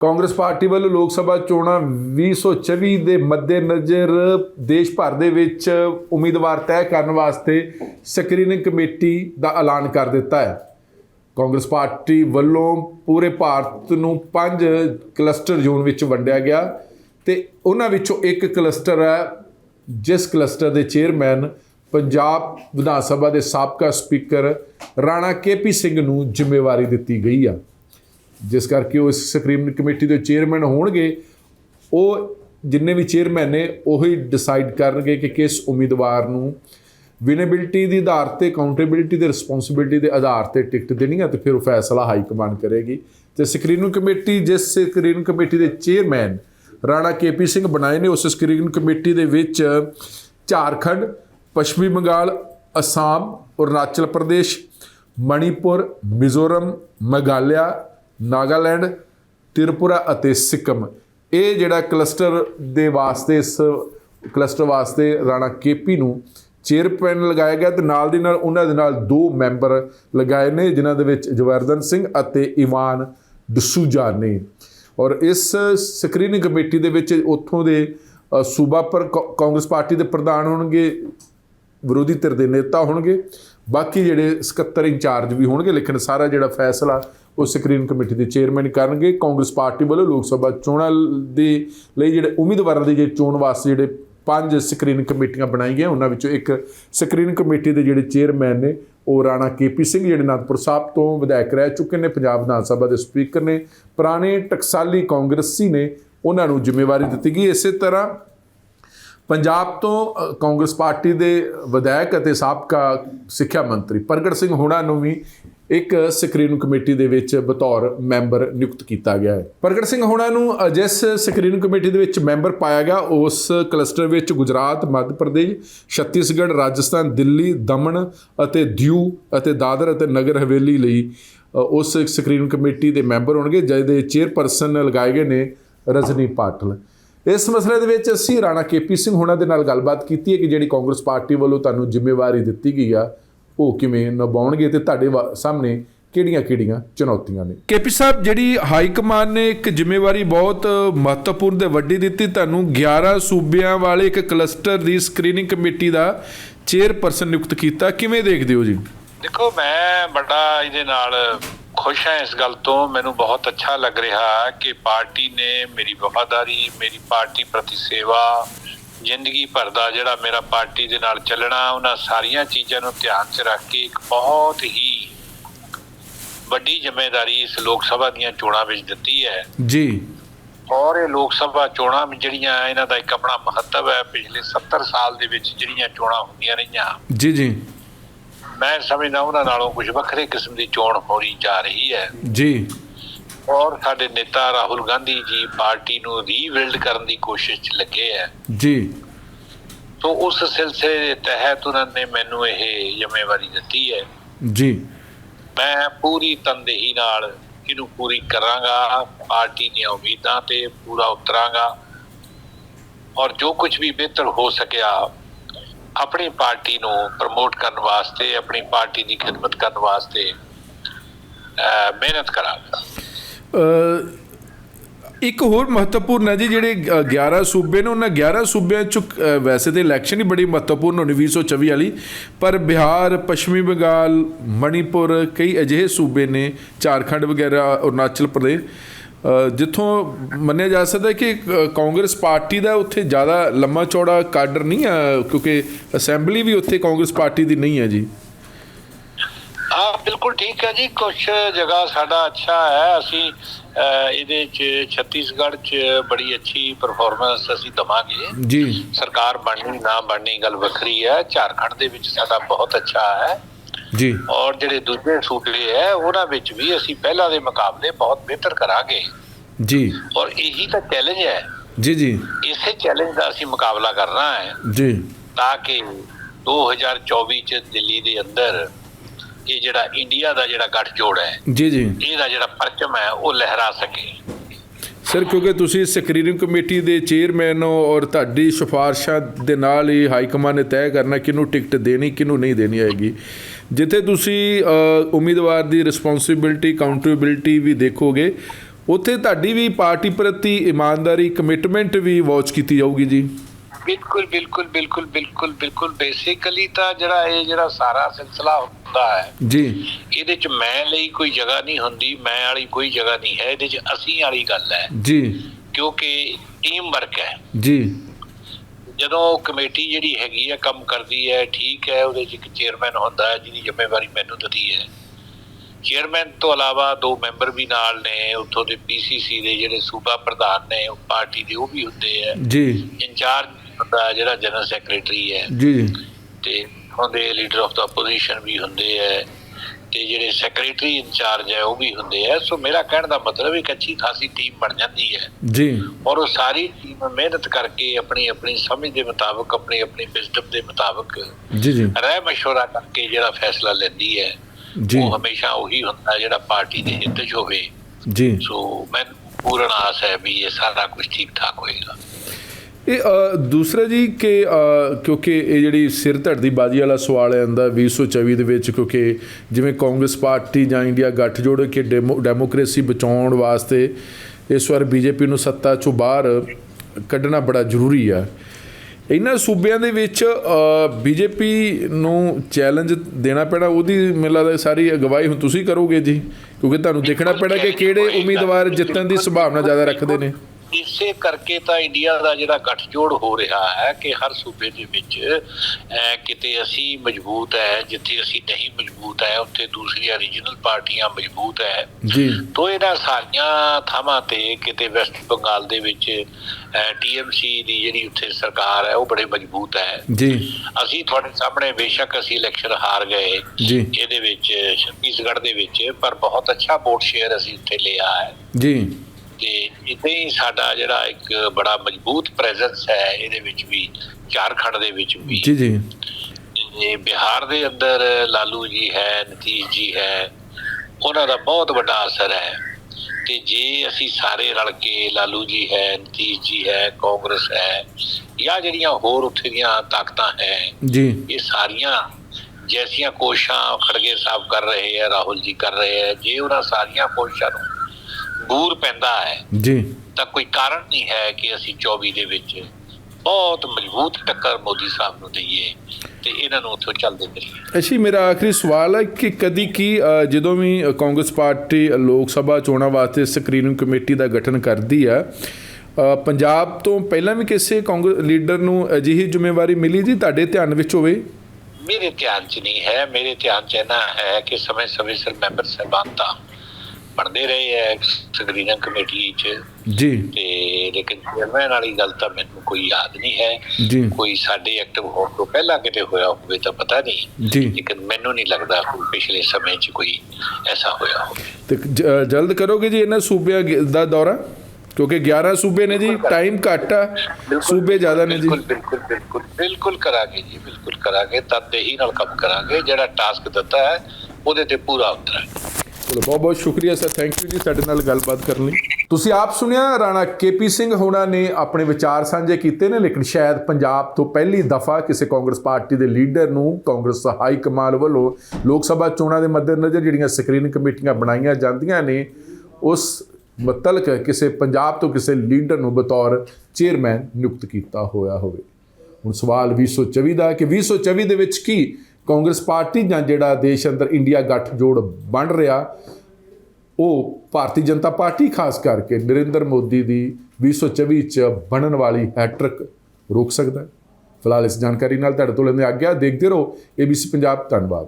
Congress party ਵੱਲੋਂ ਲੋਕ ਸਭਾ ਚੋਣਾਂ 2024 ਦੇ ਮੱਦੇਨਜ਼ਰ ਦੇਸ਼ ਭਰ ਦੇ ਵਿੱਚ ਉਮੀਦਵਾਰ ਤੈਅ ਕਰਨ ਵਾਸਤੇ ਸਕਰੀਨਿੰਗ ਕਮੇਟੀ ਦਾ ਐਲਾਨ ਕਰ ਦਿੱਤਾ ਹੈ। ਕਾਂਗਰਸ ਪਾਰਟੀ ਵੱਲੋਂ ਪੂਰੇ ਭਾਰਤ ਨੂੰ ਪੰਜ ਕਲਸਟਰ ਜ਼ੋਨ ਵਿੱਚ ਵੰਡਿਆ ਗਿਆ ਤੇ ਉਹਨਾਂ ਵਿੱਚੋਂ ਇੱਕ ਕਲਸਟਰ ਹੈ, ਜਿਸ ਕਲਸਟਰ ਦੇ ਚੇਅਰਮੈਨ ਪੰਜਾਬ ਵਿਧਾਨ ਸਭਾ ਦੇ ਸਾਬਕਾ ਸਪੀਕਰ ਰਾਣਾ ਕੇਪੀ ਸਿੰਘ ਨੂੰ ਜ਼ਿੰਮੇਵਾਰੀ ਦਿੱਤੀ ਗਈ ਆ। ਜਿਸ ਕਰਕੇ ਉਹ ਇਸ ਸਕਰੀਨਿੰਗ ਕਮੇਟੀ ਦੇ ਚੇਅਰਮੈਨ ਹੋਣਗੇ, ਉਹ ਜਿੰਨੇ ਵੀ ਚੇਅਰਮੈਨ ਨੇ, ਉਹੀ ਡਿਸਾਈਡ ਕਰਨਗੇ ਕਿ ਕਿਸ ਉਮੀਦਵਾਰ ਨੂੰ ਵਿਨੇਬਿਲਟੀ ਦੇ ਆਧਾਰ ਤੇ ਕਾਊਂਟੇਬਿਲਟੀ ਦੇ ਰਿਸਪੌਂਸਿਬਿਲਟੀ ਦੇ ਆਧਾਰ ਤੇ ਟਿਕਟ ਦੇਣੀ ਹੈ ਤੇ ਫਿਰ ਉਹ ਫੈਸਲਾ ਹਾਈ ਕਮਾਂਡ ਕਰੇਗੀ। ਤੇ ਸਕਰੀਨਿੰਗ ਕਮੇਟੀ ਜਿਸ ਸਕਰੀਨਿੰਗ ਕਮੇਟੀ ਦੇ ਚੇਅਰਮੈਨ ਰਾਣਾ ਕੇਪੀ ਸਿੰਘ ਬਣਾਏ ਨੇ, ਉਸ ਸਕਰੀਨਿੰਗ ਕਮੇਟੀ ਦੇ ਵਿੱਚ ਝਾਰਖੰਡ, ਪੱਛਮੀ ਬੰਗਾਲ, ਅਸਾਮ, ਅਰੁਣਾਚਲ ਪ੍ਰਦੇਸ਼, ਮਣੀਪੁਰ, ਮਿਜ਼ੋਰਮ, ਮੇਘਾਲਿਆ ਨਾਗਾਲੈਂਡ, ਤ੍ਰਿਪੁਰਾ ਅਤੇ ਸਿੱਕਮ। ਇਹ ਜਿਹੜਾ ਕਲਸਟਰ ਦੇ ਵਾਸਤੇ ਇਸ ਕਲਸਟਰ ਵਾਸਤੇ ਰਾਣਾ ਕੇਪੀ ਨੂੰ ਚੇਅਰਪੈਨ ਲਗਾਇਆ ਗਿਆ ਤੇ ਨਾਲ ਦੀ ਨਾਲ ਉਹਨਾਂ ਦੇ ਨਾਲ ਦੋ ਮੈਂਬਰ ਲਗਾਏ ਨੇ, ਜਿਨ੍ਹਾਂ ਦੇ ਵਿੱਚ ਜਵਰਦਨ ਸਿੰਘ ਅਤੇ ਇਵਾਨ ਡਸੂਜਾ ਨੇ। ਔਰ ਇਸ ਸਕਰੀਨਿੰਗ ਕਮੇਟੀ ਦੇ ਵਿੱਚ ਉੱਥੋਂ ਦੇ ਸੂਬਾ ਪਰ ਕਾ- ਕਾਂਗਰਸ ਪਾਰਟੀ ਦੇ ਪ੍ਰਧਾਨ ਹੋਣਗੇ, ਵਿਰੋਧੀ ਧਿਰ ਦੇ ਨੇਤਾ ਹੋਣਗੇ। ਬਾਕੀ ਜਿਹੜੇ 77 ਇੰਚਾਰਜ ਵੀ ਹੋਣਗੇ, ਲੇਕਿਨ ਸਾਰਾ ਜਿਹੜਾ ਫੈਸਲਾ ਉਹ ਸਕਰੀਨ ਕਮੇਟੀ ਦੇ ਚੇਅਰਮੈਨ ਕਰਨਗੇ। ਕਾਂਗਰਸ ਪਾਰਟੀ ਵੱਲੋਂ ਲੋਕ ਸਭਾ ਚੋਣਾਂ ਦੇ ਲਈ ਜਿਹੜੇ ਉਮੀਦਵਾਰਾਂ ਦੀ ਜੇ ਚੋਣ ਵਾਸਤੇ ਜਿਹੜੇ ਪੰਜ ਸਕਰੀਨ ਕਮੇਟੀਆਂ ਬਣਾਈ ਗਈਆਂ ਉਹਨਾਂ ਵਿੱਚੋਂ ਇੱਕ ਸਕਰੀਨ ਕਮੇਟੀ ਦੇ ਜਿਹੜੇ ਚੇਅਰਮੈਨ ਨੇ, ਉਹ ਰਾਣਾ ਕੇਪੀ ਸਿੰਘ, ਜਿਹੜੇ ਅਨੰਦਪੁਰ ਸਾਹਿਬ ਤੋਂ ਵਿਧਾਇਕ ਰਹਿ ਚੁੱਕੇ ਨੇ, ਪੰਜਾਬ ਵਿਧਾਨ ਸਭਾ ਦੇ ਸਪੀਕਰ ਨੇ, ਪੁਰਾਣੇ ਟਕਸਾਲੀ ਕਾਂਗਰਸੀ ਨੇ, ਉਹਨਾਂ ਨੂੰ ਜ਼ਿੰਮੇਵਾਰੀ ਦਿੱਤੀ ਗਈ। ਇਸੇ ਤਰ੍ਹਾਂ ਪੰਜਾਬ ਤੋਂ ਕਾਂਗਰਸ ਪਾਰਟੀ ਦੇ ਵਿਧਾਇਕ ਅਤੇ ਸਾਬਕਾ ਸਿੱਖਿਆ ਮੰਤਰੀ ਪ੍ਰਗਟ ਸਿੰਘ ਹੋਣਾ ਨੂੰ ਵੀ ਇੱਕ ਸਕਰੀਨ ਕਮੇਟੀ ਦੇ ਵਿੱਚ ਬਤੌਰ ਮੈਂਬਰ ਨਿਯੁਕਤ ਕੀਤਾ ਗਿਆ ਹੈ। ਪ੍ਰਗਟ ਸਿੰਘ ਹੋਣਾ ਨੂੰ ਜਿਸ ਸਕਰੀਨ ਕਮੇਟੀ ਦੇ ਵਿੱਚ ਮੈਂਬਰ ਪਾਇਆ ਗਿਆ, ਉਸ ਕਲਸਟਰ ਵਿੱਚ ਗੁਜਰਾਤ, ਮੱਧ ਪ੍ਰਦੇਸ਼, ਛੱਤੀਸਗੜ੍ਹ, ਰਾਜਸਥਾਨ, ਦਿੱਲੀ, ਦਮਨ ਅਤੇ ਦਿਊ ਅਤੇ ਦਾਦਰ ਅਤੇ ਨਗਰ ਹਵੇਲੀ ਲਈ ਉਸ ਸਕਰੀਨ ਕਮੇਟੀ ਦੇ ਮੈਂਬਰ ਹੋਣਗੇ, ਜਿਹਦੇ ਚੇਅਰਪਰਸਨ ਲਗਾਏ ਗਏ ਨੇ ਰਜਨੀ ਪਾਟਲ। ਇਸ ਮਸਲੇ ਦੇ ਵਿੱਚ ਅਸੀਂ ਰਾਣਾ ਕੇਪੀ ਸਿੰਘ ਹੋਣਾ ਦੇ ਨਾਲ ਗੱਲਬਾਤ ਕੀਤੀ ਹੈ ਕਿ ਜਿਹੜੀ ਕਾਂਗਰਸ ਪਾਰਟੀ ਵੱਲੋਂ ਤੁਹਾਨੂੰ ਜ਼ਿੰਮੇਵਾਰੀ ਦਿੱਤੀ ਗਈ ਆ ਉਹ ਕਿਵੇਂ ਨਿਭਾਉਣਗੇ ਤੇ ਤੁਹਾਡੇ ਵਾ- ਸਾਹਮਣੇ ਕਿਹੜੀਆਂ-ਕਿਹੜੀਆਂ ਚੁਣੌਤੀਆਂ ਨੇ? ਕੇਪੀ ਸਾਹਿਬ ਜਿਹੜੀ ਹਾਈ ਕਮਾਂਡ ਨੇ ਇੱਕ ਜ਼ਿੰਮੇਵਾਰੀ ਬਹੁਤ ਮਹੱਤਵਪੂਰਨ ਤੇ ਵੱਡੀ ਦਿੱਤੀ ਤੁਹਾਨੂੰ 11 ਸੂਬਿਆਂ ਵਾਲੇ ਇੱਕ ਕਲਸਟਰ ਦੀ ਸਕਰੀਨਿੰਗ ਕਮੇਟੀ ਦਾ ਚੇਅਰਪਰਸਨ ਨਿਯੁਕਤ ਕੀਤਾ ਕਿਵੇਂ ਦੇਖਦੇ ਹੋ ਜੀ? ਦੇਖੋ ਮੈਂ ਬੜਾ ਇਹਦੇ ਨਾਲ ਖੁਸ਼ ਹਾਂ ਇਸ ਗੱਲ ਤੋਂ। ਮੈਨੂੰ ਬਹੁਤ ਅੱਛਾ ਲੱਗ ਰਿਹਾ ਕਿ ਪਾਰਟੀ ਨੇ ਮੇਰੀ ਵਫਾਦਾਰੀ ਮੇਰੀ ਪਾਰਟੀ ਪ੍ਰਤੀ ਸੇਵਾ ਜ਼ਿੰਦਗੀ ਭਰ ਦਾ ਜਿਹੜਾ ਮੇਰਾ ਪਾਰਟੀ ਦੇ ਨਾਲ ਚੱਲਣਾ ਉਹਨਾਂ ਸਾਰੀਆਂ ਚੀਜ਼ਾਂ ਨੂੰ ਧਿਆਨ 'ਚ ਰੱਖ ਕੇ ਇੱਕ ਬਹੁਤ ਹੀ ਵੱਡੀ ਜ਼ਿੰਮੇਵਾਰੀ ਇਸ ਲੋਕ ਸਭਾ ਦੀਆਂ ਚੋਣਾਂ ਵਿੱਚ ਦਿੱਤੀ ਹੈ। ਜੀ। ਔਰ ਇਹ ਲੋਕ ਸਭਾ ਚੋਣਾਂ ਜਿਹੜੀਆਂ ਇਹਨਾਂ ਦਾ ਇੱਕ ਆਪਣਾ ਮਹੱਤਵ ਹੈ ਪਿਛਲੇ 70 ਸਾਲ ਦੇ ਵਿੱਚ ਜਿਹੜੀਆਂ ਚੋਣਾਂ ਹੁੰਦੀਆਂ ਰਹੀਆਂ। ਜੀ ਜੀ। ਮੈਂ ਸਮਝਦਾ ਉਹਨਾਂ ਨਾਲੋਂ ਕੁਝ ਵੱਖਰੇ ਕਿਸਮ ਦੀ ਚੋਣ ਹੋਣੀ ਜਾ ਰਹੀ ਹੈ। ਜੀ। ਔਰ ਸਾਡੇ ਨੇਤਾ ਰਾਹੁਲ ਗਾਂਧੀ ਜੀ ਪਾਰਟੀ ਨੂੰ ਰੀਬਿਲਡ ਕਰਨ ਦੀ ਕੋਸ਼ਿਸ਼ 'ਚ ਲੱਗੇ ਹੈ। ਜੀ। ਤੋਂ ਉਸ ਸਿਲਸਿਲੇ ਦੇ ਤਹਿਤ ਉਹਨਾਂ ਨੇ ਮੈਨੂੰ ਇਹ ਜ਼ਿੰਮੇਵਾਰੀ ਦਿੱਤੀ ਹੈ। ਜੀ। ਮੈਂ ਪੂਰੀ ਤਨਦੇਹੀ ਨਾਲ ਇਹਨੂੰ ਪੂਰੀ ਕਰਾਂਗਾ ਪਾਰਟੀ ਦੀਆਂ ਉਮੀਦਾਂ ਤੇ ਪੂਰਾ ਉਤਰਾਂਗਾ। ਔਰ ਜੋ ਕੁਝ ਵੀ ਬਿਹਤਰ ਹੋ ਸਕਿਆ ਆਪਣੀ ਪਾਰਟੀ ਨੂੰ ਪ੍ਰਮੋਟ ਕਰਨ ਵਾਸਤੇ ਆਪਣੀ ਪਾਰਟੀ ਦੀ ਖਿਦਮਤ ਕਰਨ ਵਾਸਤੇ ਮਿਹਨਤ ਕਰਾਂਗਾ। ਇੱਕ ਹੋਰ ਮਹੱਤਵਪੂਰਨ ਹੈ ਜੀ ਜਿਹੜੇ ਅ, 11 ਸੂਬੇ ਨੇ ਉਹਨਾਂ 11 ਸੂਬਿਆਂ ਚ ਵੈਸੇ ਤੇ ਇਲੈਕਸ਼ਨ ਹੀ ਬੜੀ ਮਹੱਤਵਪੂਰਨ ਹੋਣੀ 2024 ਵਾਲੀ ਪਰ ਬਿਹਾਰ ਪੱਛਮੀ ਬੰਗਾਲ ਮਣੀਪੁਰ ਕਈ ਅਜਿਹੇ ਸੂਬੇ ਨੇ ਝਾਰਖੰਡ ਵਗੈਰਾ ਅਰੁਣਾਚਲ ਪ੍ਰਦੇਸ਼ ਜਿੱਥੋਂ ਮੰਨਿਆ ਜਾ ਸਕਦਾ ਕਿ ਕਾਂਗਰਸ ਪਾਰਟੀ ਦਾ ਉੱਥੇ ਜ਼ਿਆਦਾ ਲੰਮਾ ਚੌੜਾ ਕਾਡਰ ਨਹੀਂ ਆ ਕਿਉਂਕਿ ਅਸੈਂਬਲੀ ਵੀ ਉੱਥੇ ਕਾਂਗਰਸ ਪਾਰਟੀ ਦੀ ਨਹੀਂ ਹੈ ਜੀ। ਹਾਂ ਬਿਲਕੁਲ ਠੀਕ ਹੈ ਜੀ। ਕੁਝ ਜਗ੍ਹਾ ਸਾਡਾ ਅੱਛਾ ਹੈ। ਅਸੀਂ ਇਹਦੇ ਚ ਛੱਤੀਸਗੜ੍ਹ ਚ ਬੜੀ ਅੱਛੀ ਪਰਫਾਰਮੈਂਸ ਅਸੀਂ ਦਵਾਂਗੇ। ਜੀ। ਸਰਕਾਰ ਬਣਨੀ ਨਾ ਬਣਨੀ ਗੱਲ ਵੱਖਰੀ ਹੈ। ਝਾਰਖੰਡ ਦੇ ਵਿੱਚ ਸਾਡਾ ਬਹੁਤ ਅੱਛਾ ਹੈ। ਜੀ। ਔਰ ਜਿਹੜੇ ਦੂਜੇ ਸੂਬੇ ਹੈ ਉਹਨਾਂ ਵਿੱਚ ਵੀ ਅਸੀਂ ਪਹਿਲਾਂ ਦੇ ਮੁਕਾਬਲੇ ਬਹੁਤ ਬਿਹਤਰ ਕਰਾਂਗੇ। ਜੀ। ਔਰ ਇਹੀ ਤਾਂ ਚੈਲੰਜ ਹੈ। ਜੀ ਜੀ। ਇਸੇ ਚੈਲੰਜ ਦਾ ਅਸੀਂ ਮੁਕਾਬਲਾ ਕਰਨਾ ਹੈ। ਜੀ। ਤਾਂ ਕਿ 2024 ਚ ਦਿੱਲੀ ਦੇ ਅੰਦਰ ਇਹ ਜਿਹੜਾ ਇੰਡੀਆ ਦਾ ਜਿਹੜਾ ਗੱਠਜੋੜ ਹੈ ਜੀ ਜੀ। ਇਹਦਾ ਜਿਹੜਾ ਪਰਚਮ ਹੈ ਉਹ ਲਹਿਰਾ ਸਕੇ। ਸਰ ਕਿਉਂਕਿ ਤੁਸੀਂ ਸਕਰੀਨਿੰਗ ਕਮੇਟੀ ਦੇ ਚੇਅਰਮੈਨ ਹੋ ਔਰ ਤੁਹਾਡੀ ਸਿਫਾਰਸ਼ਾਂ ਦੇ ਨਾਲ ਹੀ ਹਾਈ ਕਮਾਂਡ ਨੇ ਤੈਅ ਕਰਨਾ ਕਿਹਨੂੰ ਟਿਕਟ ਦੇਣੀ, ਕਿਹਨੂੰ ਨਹੀਂ ਦੇਣੀ ਹੈਗੀ। ਜਿੱਥੇ ਤੁਸੀਂ ਉਮੀਦਵਾਰ ਦੀ ਰਿਸਪੌਂਸਿਬਿਲਟੀ ਕਾਊਂਟੇਬਿਲਟੀ ਵੀ ਦੇਖੋਗੇ, ਉੱਥੇ ਤੁਹਾਡੀ ਵੀ ਪਾਰਟੀ ਪ੍ਰਤੀ ਇਮਾਨਦਾਰੀ ਕਮਿਟਮੈਂਟ ਵੀ ਵਾਚ ਕੀਤੀ ਜਾਊਗੀ ਜੀ। ਬਿਲਕੁਲ ਬਿਲਕੁਲ ਬਿਲਕੁਲ ਬਿਲਕੁਲ ਬਿਲਕੁਲ। ਬੇਸਿਕਲੀ ਤਾਂ ਜਿਹੜਾ ਇਹ ਜਿਹੜਾ ਸਾਰਾ ਸਿਲਸਿਲਾ ਹੁੰਦਾ ਹੈ ਜੀ। ਇਹਦੇ ਚ ਮੈਂ ਲਈ ਕੋਈ ਜਗ੍ਹਾ ਨਹੀਂ ਹੁੰਦੀ ਮੈਂ ਵਾਲੀ ਕੋਈ ਜਗ੍ਹਾ ਨਹੀਂ ਹੈ ਇਹਦੇ ਚ ਅਸੀਂ ਵਾਲੀ ਗੱਲ ਹੈ। ਜੀ। ਕਿਉਂਕਿ ਟੀਮ ਵਰਕ ਹੈ। ਜੀ। ਜਦੋਂ ਕਮੇਟੀ ਜਿਹੜੀ ਹੈਗੀ ਹੈ ਕੰਮ ਕਰਦੀ ਹੈ ਠੀਕ ਹੈ ਉਹਦੇ 'ਚ ਇੱਕ ਚੇਅਰਮੈਨ ਹੁੰਦਾ ਹੈ ਜਿਹਦੀ ਜ਼ਿੰਮੇਵਾਰੀ ਮੈਨੂੰ ਦਿੱਤੀ ਹੈ। ਚੇਅਰਮੈਨ ਤੋਂ ਇਲਾਵਾ ਦੋ ਮੈਂਬਰ ਵੀ ਨਾਲ ਨੇ ਉੱਥੋਂ ਦੇ ਪੀਸੀਸੀ ਦੇ ਜਿਹੜੇ ਸੂਬਾ ਪ੍ਰਧਾਨ ਨੇ ਉਹ ਪਾਰਟੀ ਦੇ ਉਹ ਵੀ ਹੁੰਦੇ ਆ ਜੀ। ਇੰਚਾਰਜ ਹੈ ਜਿਹੜਾ ਜਨਰਲ ਸੈਕਟਰੀ ਹੈ। ਜੀ ਜੀ। ਤੇ ਉਹਦੇ ਲੀਡਰ ਆਫ ਦਾ ਆਪੋਜੀਸ਼ਨ ਵੀ ਹੁੰਦੇ ਆ ਤੇ ਜਿਹੜੇ ਸੈਕਟਰੀ ਇੰਚਾਰਜ ਹੈ ਉਹ ਵੀ ਹੁੰਦੇ ਆ ਸੋ ਮੇਰਾ ਕਹਿਣ ਦਾ ਮਤਲਬ ਇੱਕ ਅੱਛੀ ਖਾਸੀ ਟੀਮ ਬਣ ਜਾਂਦੀ ਹੈ। ਜੀ। ਔਰ ਉਹ ਸਾਰੀ ਟੀਮ ਮਿਹਨਤ ਕਰਕੇ ਆਪਣੀ ਆਪਣੀ ਸਮਝ ਦੇ ਮੁਤਾਬਕ ਆਪਣੀ ਆਪਣੀ ਵਿਜ਼ਡਮ ਦੇ ਮੁਤਾਬਕ ਜੀ ਜੀ। ਰਾਏ ਮਸ਼ਵਰਾ ਕਰਕੇ ਜਿਹੜਾ ਫੈਸਲਾ ਲੈਂਦੀ ਹੈ ਜੀ। ਉਹ ਹਮੇਸ਼ਾ ਉਹੀ ਹੁੰਦਾ ਹੈ ਜਿਹੜਾ ਪਾਰਟੀ ਦੇ ਹਿੱਤ 'ਚ ਹੋਵੇ। ਜੀ। ਸੋ ਮੈਨੂੰ ਪੂਰਨ ਆਸ ਹੈ ਵੀ ਇਹ ਸਾਰਾ ਕੁਝ ਠੀਕ ਠਾਕ ਹੋਏਗਾ। ਇਹ ਦੂਸਰਾ ਜੀ ਕਿ ਕਿਉਂਕਿ ਇਹ ਜਿਹੜੀ ਸਿਰ ਧੜ ਦੀ ਬਾਜੀ ਵਾਲਾ ਸਵਾਲ ਆਂਦਾ 2024 ਦੇ ਵਿੱਚ, ਕਿਉਂਕਿ ਜਿਵੇਂ ਕਾਂਗਰਸ ਪਾਰਟੀ ਜਾਂ ਇੰਡੀਆ ਗੱਠਜੋੜ ਕੇ ਡੈਮੋ, ਡੈਮੋਕ੍ਰੇਸੀ ਬਚਾਉਣ ਵਾਸਤੇ ਇਸ ਵਾਰ ਬੀਜੇਪੀ ਨੂੰ ਸੱਤਾ ਚੋਂ ਬਾਹਰ ਕੱਢਣਾ ਬੜਾ ਜ਼ਰੂਰੀ ਆ। ਇਹਨਾਂ ਸੂਬਿਆਂ ਦੇ ਵਿੱਚ ਬੀਜੇਪੀ ਨੂੰ ਚੈਲੰਜ ਦੇਣਾ ਪੈਣਾ, ਉਹਦੀ ਮੈਨੂੰ ਲੱਗਦਾ ਸਾਰੀ ਅਗਵਾਈ ਹੁਣ ਤੁਸੀਂ ਕਰੋਗੇ ਜੀ, ਕਿਉਂਕਿ ਤੁਹਾਨੂੰ ਦੇਖਣਾ ਪੈਣਾ ਕਿ ਕਿਹੜੇ ਉਮੀਦਵਾਰ ਜਿੱਤਣ ਦੀ ਸੰਭਾਵਨਾ ਜ਼ਿਆਦਾ ਰੱਖਦੇ ਨੇ। ਇਸੇ ਕਰਕੇ ਤਾਂ ਇੰਡੀਆ ਦਾ ਜਿਹੜਾ ਗੱਠਜੋੜ ਹੋ ਰਿਹਾ ਹੈ ਕਿ ਹਰ ਸੂਬੇ ਦੇ ਵਿੱਚ ਕਿਤੇ ਅਸੀਂ ਮਜ਼ਬੂਤ ਹੈ ਜਿੱਥੇ ਅਸੀਂ ਨਹੀਂ ਮਜ਼ਬੂਤ ਹੈ ਉੱਥੇ ਦੂਸਰੀਆਂ ਰੀਜਨਲ ਪਾਰਟੀਆਂ ਮਜ਼ਬੂਤ ਹੈ। ਜੀ। ਤੋ ਇਹਨਾਂ ਸਾਰੀਆਂ ਥਾਵਾਂ ਤੇ ਕਿਤੇ ਵੈਸਟ ਬੰਗਾਲ ਦੇ ਵਿੱਚ ਟੀਐਮਸੀ ਦੀ ਜਿਹੜੀ ਉੱਥੇ ਸਰਕਾਰ ਹੈ ਉਹ ਬੜੇ ਮਜ਼ਬੂਤ ਹੈ। ਜੀ। ਅਸੀਂ ਤੁਹਾਡੇ ਸਾਹਮਣੇ ਬੇਸ਼ੱਕ ਅਸੀਂ ਇਲੈਕਸ਼ਨ ਹਾਰ ਗਏ। ਜੀ। ਇਹਦੇ ਵਿੱਚ ਛੱਤੀਸਗੜ੍ਹ ਦੇ ਵਿੱਚ ਪਰ ਬਹੁਤ ਅੱਛਾ ਵੋਟ ਸ਼ੇਅਰ ਅਸੀਂ ਉੱਥੇ ਲਿਆ ਹੈ। ਜੀ। ਤੇ ਇਦਾਂ ਹੀ ਸਾਡਾ ਜਿਹੜਾ ਇੱਕ ਬੜਾ ਮਜ਼ਬੂਤ ਪ੍ਰੈਜ਼ੈਂਸ ਹੈ ਇਹਦੇ ਵਿੱਚ ਵੀ ਝਾਰਖੰਡ ਦੇ ਵਿੱਚ ਵੀ। ਜੀ ਜੀ। ਤੇ ਬਿਹਾਰ ਦੇ ਅੰਦਰ ਲਾਲੂ ਜੀ ਹੈ ਨਤੀਸ਼ ਜੀ ਹੈ ਉਹਨਾਂ ਦਾ ਬਹੁਤ ਵੱਡਾ ਅਸਰ ਹੈ। ਤੇ ਜੇ ਅਸੀਂ ਸਾਰੇ ਰਲ ਕੇ ਲਾਲੂ ਜੀ ਹੈ ਨਤੀਸ਼ ਜੀ ਹੈ ਕਾਂਗਰਸ ਹੈ ਜਾਂ ਜਿਹੜੀਆਂ ਹੋਰ ਉੱਥੇ ਦੀਆਂ ਤਾਕਤਾਂ ਹੈ ਜੀ। ਇਹ ਸਾਰੀਆਂ ਜੈਸੀਆਂ ਕੋਸ਼ਾਂ ਖੜਗੇ ਸਾਹਿਬ ਕਰ ਰਹੇ ਹੈ ਰਾਹੁਲ ਜੀ ਕਰ ਰਹੇ ਹੈ ਜੇ ਉਹਨਾਂ ਸਾਰੀਆਂ ਕੋਸ਼ਾਂ ਨੂੰ ਬੂਰ ਪੈਂਦਾ ਹੈ। ਜੀ। ਤਾਂ ਕੋਈ ਕਾਰਨ ਨਹੀਂ ਹੈ ਕਿ ਅਸੀਂ 24 ਦੇ ਵਿੱਚ ਬਹੁਤ ਮਜ਼ਬੂਤ ਟੱਕਰ ਮੋਦੀ ਸਾਹਿਬ ਨੂੰ ਦਈਏ ਤੇ ਇਹਨਾਂ ਨੂੰ ਉੱਥੋਂ ਚੱਲਦੇ ਕਰੀਏ ਅਸ਼ੀ ਮੇਰਾ ਆਖਰੀ ਸਵਾਲ ਹੈ ਕਿ ਕਦੀ ਕੀ ਜਦੋਂ ਵੀ ਕਾਂਗਰਸ ਪਾਰਟੀ ਲੋਕ ਸਭਾ ਚੋਣਾਂ ਵਾਸਤੇ ਸਕਰੀਨਿੰਗ ਕਮੇਟੀ ਦਾ ਗਠਨ ਕਰਦੀ ਅ, ਪੰਜਾਬ ਤੋਂ ਪਹਿਲਾਂ ਵੀ ਕਿਸੇ ਕਾਂਗਰਸ ਲੀਡਰ ਨੂੰ ਅਜਿਹੀ ਜ਼ਿੰਮੇਵਾਰੀ ਮਿਲੀ ਜੀ ਤੁਹਾਡੇ ਧਿਆਨ ਵਿੱਚ ਹੋਵੇ? ਮੇਰੇ ਧਿਆਨ 'ਚ ਨਹੀਂ ਹੈ। ਮੇਰੇ ਧਿਆਨ 'ਚ ਇਹਨਾਂ ਹੈ ਕਿ ਸਮੇਂ ਸਮੇਂ ਸਿਰ ਮੈਂਬਰ ਸਾਹਿਬਾਨ ਬਣਦੇ ਰਹੇ ਹੈ ਸਕਰੀਨਿੰਗ ਕਮੇਟੀ 'ਚ। ਜੀ। ਤੇ ਲੇਕਿਨ ਚੇਅਰਮੈਨ ਵਾਲੀ ਗੱਲ ਤਾਂ ਮੈਨੂੰ ਕੋਈ ਯਾਦ ਨਹੀਂ ਹੈ। ਕੋਈ ਸਾਡੇ ਐਕਟਿਵ ਹੋਣ ਤੋਂ ਪਹਿਲਾਂ ਕਿਤੇ ਹੋਇਆ ਹੋਵੇ ਤਾਂ ਪਤਾ ਨਹੀਂ। ਜੀ। ਲੇਕਿਨ ਮੈਨੂੰ ਨਹੀਂ ਲੱਗਦਾ ਕੋਈ ਪਿਛਲੇ ਸਮੇਂ 'ਚ ਕੋਈ ਐਸਾ ਹੋਇਆ ਹੋਵੇ। ਤੇ ਜਲਦ ਕਰੋਗੇ ਜੀ ਇਹਨਾਂ ਸੂਬਿਆਂ ਦਾ ਦੌਰਾ? ਕਿਉਂਕਿ 11 ਸੂਬੇ ਨੇ ਜੀ ਟਾਈਮ ਘੱਟ ਆ। ਸੂਬੇ ਜ਼ਿਆਦਾ ਨੇ ਜੀ। ਬਿਲਕੁਲ ਬਿਲਕੁਲ ਬਿਲਕੁਲ ਕਰਾਂਗੇ ਜੀ ਬਿਲਕੁਲ ਕਰਾਂਗੇ। ਤਨਦੇਹੀ ਨਾਲ ਕੰਮ ਕਰਾਂਗੇ। ਜਿਹੜਾ ਟਾਸਕ ਦਿੱਤਾ ਹੈ ਉਹਦੇ ਤੇ ਪੂਰਾ ਉਤਰਾਂਗੇ। ਚਲੋ, ਬਹੁਤ ਬਹੁਤ ਸ਼ੁਕਰੀਆ ਸਰ ਥੈਂਕ ਯੂ ਜੀ ਸਾਡੇ ਨਾਲ ਗੱਲਬਾਤ ਕਰਨ ਲਈ। ਤੁਸੀਂ ਆਪ ਸੁਣਿਆ, ਰਾਣਾ ਕੇਪੀ ਸਿੰਘ ਹੋਣਾ ਨੇ ਆਪਣੇ ਵਿਚਾਰ ਸਾਂਝੇ ਕੀਤੇ ਨੇ, ਲੇਕਿਨ ਸ਼ਾਇਦ ਪੰਜਾਬ ਤੋਂ ਪਹਿਲੀ ਦਫਾ ਕਿਸੇ ਕਾਂਗਰਸ ਪਾਰਟੀ ਦੇ ਲੀਡਰ ਨੂੰ ਕਾਂਗਰਸ ਹਾਈ ਕਮਾਨ ਵੱਲੋਂ ਲੋਕ ਸਭਾ ਚੋਣਾਂ ਦੇ ਮੱਦੇਨਜ਼ਰ ਜਿਹੜੀਆਂ ਸਕਰੀਨਿੰਗ ਕਮੇਟੀਆਂ ਬਣਾਈਆਂ ਜਾਂਦੀਆਂ ਨੇ, ਉਸ ਮਤਲਕ ਕਿਸੇ ਪੰਜਾਬ ਤੋਂ ਕਿਸੇ ਲੀਡਰ ਨੂੰ ਬਤੌਰ ਚੇਅਰਮੈਨ ਨਿਯੁਕਤ ਕੀਤਾ ਹੋਇਆ ਹੋਵੇ। ਹੁਣ ਸਵਾਲ 2024 ਦਾ ਹੈ ਕਿ 2024 ਦੇ ਵਿੱਚ ਕੀ ਕਾਂਗਰਸ ਪਾਰਟੀ ਜਾਂ ਜਿਹੜਾ ਦੇਸ਼ ਅੰਦਰ ਇੰਡੀਆ ਗੱਠਜੋੜ ਬਣ ਰਿਹਾ, ਉਹ ਭਾਰਤੀ ਜਨਤਾ ਪਾਰਟੀ ਖਾਸ ਕਰਕੇ ਨਰਿੰਦਰ ਮੋਦੀ ਦੀ 2024 ਚ ਬਣਨ ਵਾਲੀ ਹੈਟ੍ਰਿਕ ਰੋਕ ਸਕਦਾ ਹੈ। ਫਿਲਹਾਲ ਇਸ ਜਾਣਕਾਰੀ ਨਾਲ ਤੁਹਾਡੇ ਤੋਂ ਲੈਂਦੇ ਆ ਗਿਆ ਦੇਖਦੇ ਰਹੋ ABC ਪੰਜਾਬ, ਧੰਨਵਾਦ।